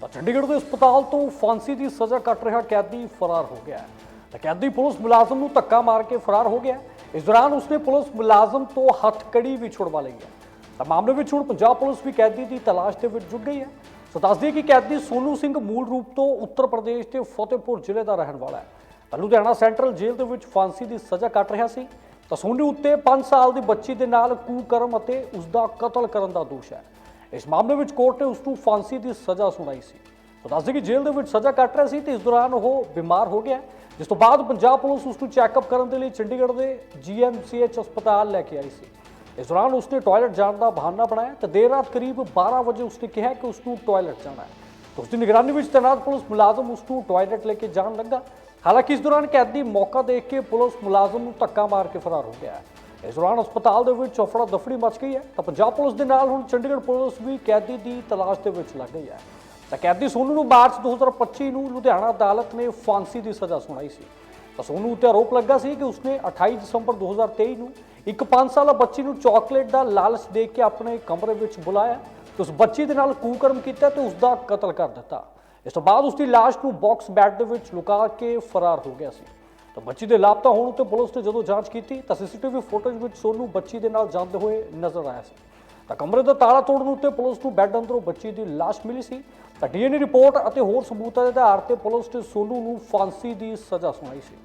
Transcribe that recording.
ਤਾਂ ਚੰਡੀਗੜ੍ਹ ਦੇ ਹਸਪਤਾਲ ਤੋਂ ਫਾਂਸੀ ਦੀ ਸਜ਼ਾ ਕੱਟ ਰਿਹਾ ਕੈਦੀ ਫਰਾਰ ਹੋ ਗਿਆ ਹੈ। ਤਾਂ ਕੈਦੀ ਪੁਲਿਸ ਮੁਲਾਜ਼ਮ ਨੂੰ ਧੱਕਾ ਮਾਰ ਕੇ ਫਰਾਰ ਹੋ ਗਿਆ ਇਸ ਦੌਰਾਨ ਉਸਨੇ ਪੁਲਿਸ ਮੁਲਾਜ਼ਮ ਤੋਂ ਹੱਥਕੜੀ ਵੀ ਛੁਡਵਾ ਲਈ ਹੈ। ਤਾਂ ਮਾਮਲੇ ਵਿੱਚ ਹੁਣ ਪੰਜਾਬ ਪੁਲਿਸ ਵੀ ਕੈਦੀ ਦੀ ਤਲਾਸ਼ ਦੇ ਵਿੱਚ ਜੁਟ ਗਈ ਹੈ। ਸੋ ਦੱਸ ਦਈਏ ਕਿ ਕੈਦੀ ਸੋਨੂ ਸਿੰਘ ਮੂਲ ਰੂਪ ਤੋਂ ਉੱਤਰ ਪ੍ਰਦੇਸ਼ ਦੇ ਫਤਿਹਪੁਰ ਜ਼ਿਲ੍ਹੇ ਦਾ ਰਹਿਣ ਵਾਲਾ ਹੈ। ਤਾਂ ਲੁਧਿਆਣਾ ਸੈਂਟਰਲ ਜੇਲ੍ਹ ਦੇ ਵਿੱਚ ਫਾਂਸੀ ਦੀ ਸਜ਼ਾ ਕੱਟ ਰਿਹਾ ਸੀ। ਤਾਂ ਸੋਨੂ ਉੱਤੇ 5 ਸਾਲ ਦੀ ਬੱਚੀ ਦੇ ਨਾਲ ਕੂਕਰਮ ਅਤੇ ਉਸ ਦਾ ਕਤਲ ਕਰਨ ਦਾ ਦੋਸ਼ ਹੈ। ਇਸ ਮਾਮਲੇ ਵਿੱਚ ਕੋਰਟ ਨੇ ਉਸ ਨੂੰ ਫਾਂਸੀ ਦੀ ਸਜ਼ਾ ਸੁਣਾਈ ਸੀ। ਤਾਂ ਦੱਸ ਕਿ ਜੇਲ੍ਹ ਦੇ ਵਿੱਚ ਸਜ਼ਾ ਕੱਟ ਰਿਹਾ ਸੀ ਤੇ ਇਸ ਦੌਰਾਨ ਉਹ ਬਿਮਾਰ ਹੋ ਗਿਆ। ਜਿਸ ਤੋਂ ਬਾਅਦ ਪੰਜਾਬ ਪੁਲਿਸ ਉਸ ਨੂੰ ਚੈੱਕਅਪ ਕਰਨ ਦੇ ਲਈ ਚੰਡੀਗੜ੍ਹ ਦੇ ਜੀਐਮਸੀਐਚ ਹਸਪਤਾਲ ਲੈ ਕੇ ਆਈ ਸੀ। ਇਸ ਦੌਰਾਨ ਉਸਨੇ ਟਾਇਲਟ ਜਾਣ ਦਾ ਬਹਾਨਾ ਬਣਾਇਆ ਤੇ ਦੇਰ ਰਾਤ ਕਰੀਬ 12 ਵਜੇ ਉਸਨੇ ਕਿਹਾ ਕਿ ਉਸ ਨੂੰ ਟਾਇਲਟ ਜਾਣਾ ਹੈ। ਤਾਂ ਉਸਦੀ ਨਿਗਰਾਨੀ ਵਿੱਚ ਤੈਨਾਤ ਪੁਲਿਸ ਮੁਲਾਜ਼ਮ ਉਸ ਨੂੰ ਟਾਇਲਟ ਲੈ ਕੇ ਜਾਣ ਲੱਗਾ। ਹਾਲਾਂਕਿ ਇਸ ਦੌਰਾਨ ਕੈਦੀ ਮੌਕਾ ਦੇਖ ਕੇ ਪੁਲਿਸ ਮੁਲਾਜ਼ਮ ਨੂੰ ਧੱਕਾ ਮਾਰ ਕੇ ਫਰਾਰ ਹੋ ਗਿਆ ਹੈ। ਇਸ ਦੌਰਾਨ ਹਸਪਤਾਲ ਦੇ ਵਿੱਚ ਅਫੜਾ ਦਫੜੀ ਮਚ ਗਈ ਹੈ ਤਾਂ ਪੰਜਾਬ ਪੁਲਿਸ ਦੇ ਨਾਲ ਹੁਣ ਚੰਡੀਗੜ੍ਹ ਪੁਲਿਸ ਵੀ ਕੈਦੀ ਦੀ ਤਲਾਸ਼ ਦੇ ਵਿੱਚ ਲੱਗ ਗਈ ਹੈ। ਤਾਂ ਕੈਦੀ ਸੋਨੂ ਨੂੰ ਮਾਰਚ 2025 ਨੂੰ ਲੁਧਿਆਣਾ ਅਦਾਲਤ ਨੇ ਫਾਂਸੀ ਦੀ ਸਜ਼ਾ ਸੁਣਾਈ ਸੀ। ਤਾਂ ਸੋਨੂ ਉੱਤੇ ਆਰੋਪ ਲੱਗਾ ਸੀ ਕਿ ਉਸਨੇ 28 ਦਸੰਬਰ 2023 ਨੂੰ ਇੱਕ 5 ਸਾਲਾ ਬੱਚੀ ਨੂੰ ਚਾਕਲੇਟ ਦਾ ਲਾਲਚ ਦੇ ਕੇ ਆਪਣੇ ਕਮਰੇ ਵਿੱਚ ਬੁਲਾਇਆ ਤੇ ਉਸ ਬੱਚੀ ਦੇ ਨਾਲ ਕੂਕਰਮ ਕੀਤਾ ਤੇ ਉਸ ਦਾ ਕਤਲ ਕਰ ਦਿੱਤਾ। ਇਸ ਤੋਂ ਬਾਅਦ ਉਸ ਦੀ ਲਾਸ਼ ਨੂੰ ਬਾਕਸ ਬੈੱਡ ਦੇ ਵਿੱਚ ਲੁਕਾ ਕੇ ਫਰਾਰ ਹੋ ਗਿਆ ਸੀ। ਤਾਂ ਬੱਚੀ ਦੇ ਲਾਪਤਾ ਹੋਣ ਉੱਤੇ ਪੁਲਿਸ ਨੇ ਜਦੋਂ ਜਾਂਚ ਕੀਤੀ ਤਾਂ ਸੀਸੀਟੀਵੀ ਫੁਟੇਜ ਵਿੱਚ ਸੋਨੂ ਬੱਚੀ ਦੇ ਨਾਲ ਜਾਂਦੇ ਹੋਏ ਨਜ਼ਰ ਆਇਆ ਸੀ। ਤਾਂ ਕਮਰੇ ਦਾ ਤਾਲਾ ਤੋੜਨ ਉੱਤੇ ਪੁਲਿਸ ਨੂੰ ਬੈੱਡ ਅੰਦਰੋਂ ਬੱਚੀ ਦੀ ਲਾਸ਼ ਮਿਲੀ ਸੀ। ਤਾਂ ਡੀਐਨਏ ਰਿਪੋਰਟ ਅਤੇ ਹੋਰ ਸਬੂਤਾਂ ਦੇ ਆਧਾਰ ਤੇ ਪੁਲਿਸ ਨੇ ਸੋਨੂ ਨੂੰ ਫਾਂਸੀ ਦੀ ਸਜ਼ਾ ਸੁਣਾਈ ਸੀ।